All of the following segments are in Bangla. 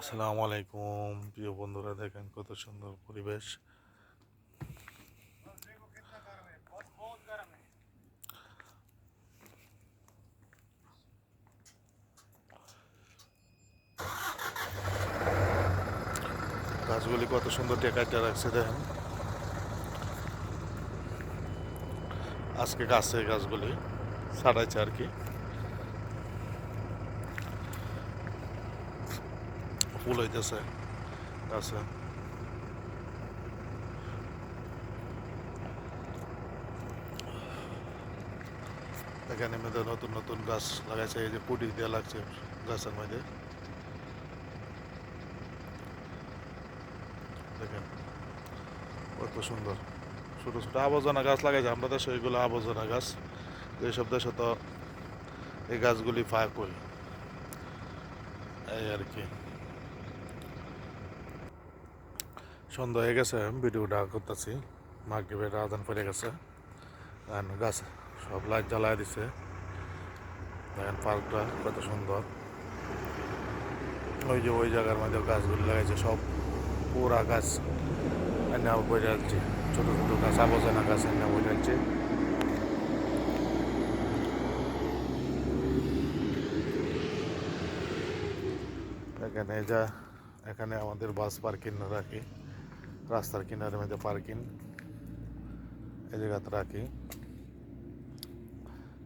আসসালামু আলাইকুম। প্রিয় বন্ধুরা, দেখেন কত সুন্দর পরিবেশ। গাছগুলি কত সুন্দর টেকাইটা রাখছে, দেখেন। আজকে গাছে গাছগুলি ছাড়াইছে আর কি। ফুল হইতেছে। গাছে এখানে মধ্যে নতুন নতুন গাছ লাগাইছে, এই যে পুটি দিয়ে লাগছে গাছের মধ্যে। দেখেন, কত সুন্দর। ছোট ছোট আবর্জনা গাছ লাগাইছে, আমরা দেশে এগুলো আবর্জনা গাছ। এইসব দেশে তো এই গাছগুলি ফাঁক করি। এই আর কি। সন্ধ্যা হয়ে গেছে, ভিডিওটা করতেছি। মাগরীবের আদান পড়ে গেছে। আর গাছ সব লাইট জ্বালায় দিছে। দেখেন পার্কটা কত সুন্দর। ওই যে ওই জায়গার মধ্যে গাছগুলি লাগাইছে, সব পুরা গাছ এনে বই যাচ্ছে ছোটো ছোটো গাছ, আবর্জনা গাছ এনে বই যাচ্ছে এখানে যা, এখানে আমাদের বাস পার্কিং রাখি। রাস্তার কিনারের মধ্যে পার্কিং, এই জায়গাতে রাখি।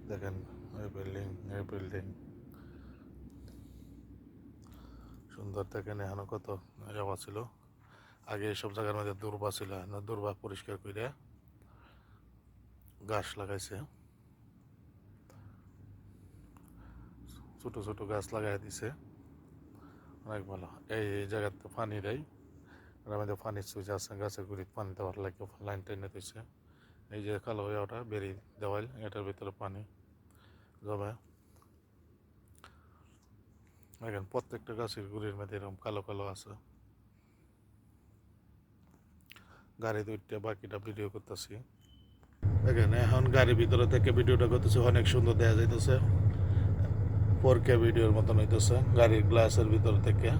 দেখেন, এই বিল্ডিং এই বিল্ডিং সুন্দর দেখেন, এখনও কত যাওয়া ছিল। আগে এইসব জায়গার মধ্যে দুর্বা ছিল, এখন দুর্বা পরিষ্কার করে গাছ লাগাইছে। ছোট ছোট গাছ লাগাই দিছে। অনেক ভালো। এই জায়গাতে পানি দেয় আর আমাদের পানির সুইচ আছে, গাছের গুড়ি পানি দেওয়ার লাগে, লাইন টেনে দিচ্ছে এই যে কালো হয়ে ওটা বেরিয়ে দেওয়াল, এটার ভিতরে পানি জমে। দেখেন, প্রত্যেকটা গাছের গুড়ির মধ্যে এরকম কালো কালো আছে। গাড়ি দুইটা, বাকিটা ভিডিও করতেছি। দেখেন, এখন গাড়ির ভিতরে থেকে ভিডিওটা করতেছি, অনেক সুন্দর দেখা যাইতেছে। ফোর কে ভিডিওর মতন হইতেছে, গাড়ির গ্লাসের ভিতর থেকে।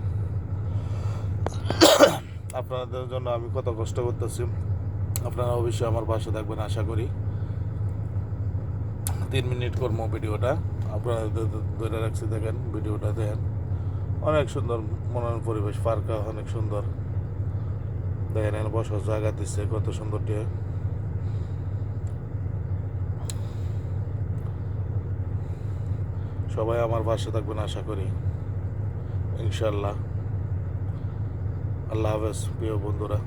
আপনাদের জন্য আমি কত কষ্ট করতেছি। আপনারা অবশ্যই আমার পাশে থাকবেন, আশা করি। তিন মিনিট করব ভিডিওটা। আপনারা ধরে রাখছি, দেখেন, ভিডিওটা দেখেন। অনেক সুন্দর মনোরম পরিবেশ পার্কটা অনেক সুন্দর। দেখেন, এখানে বসার জায়গা দিচ্ছে কত সুন্দর দিয়ে সবাই আমার পাশে থাকবেন, আশা করি। ইনশাল্লাহ। আল্লাহ হাফেজ প্রিয় বন্ধুরা।